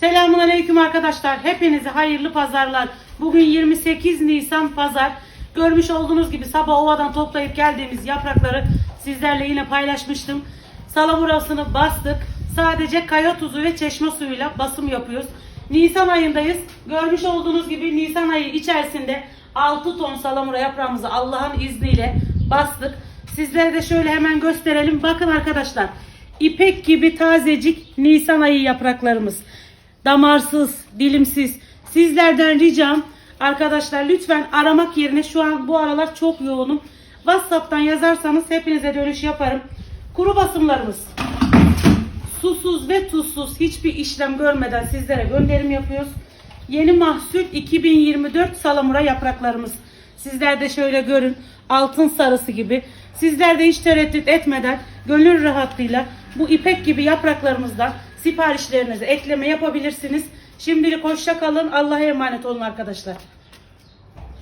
Selamun Aleyküm arkadaşlar. Hepinize hayırlı pazarlar. Bugün 28 Nisan pazar. Görmüş olduğunuz gibi sabah ovadan toplayıp geldiğimiz yaprakları sizlerle yine paylaşmıştım. Salamurasını bastık. Sadece kaya tuzu ve çeşme suyuyla basım yapıyoruz. Nisan ayındayız. Görmüş olduğunuz gibi Nisan ayı içerisinde 6 ton salamura yaprağımızı Allah'ın izniyle bastık. Sizlere de şöyle hemen gösterelim. Bakın arkadaşlar. İpek gibi tazecik Nisan ayı yapraklarımız. Damarsız, dilimsiz. Sizlerden ricam arkadaşlar lütfen aramak yerine şu an bu aralar çok yoğunum. WhatsApp'tan yazarsanız hepinize dönüş yaparım. Kuru basımlarımız. Susuz ve tuzsuz hiçbir işlem görmeden sizlere gönderim yapıyoruz. Yeni mahsul 2024 salamura yapraklarımız. Sizler de şöyle görün. Altın sarısı gibi. Sizler de hiç tereddüt etmeden gönül rahatlığıyla bu ipek gibi yapraklarımızdan siparişlerinizi ekleme yapabilirsiniz. Şimdilik hoşça kalın. Allah'a emanet olun arkadaşlar.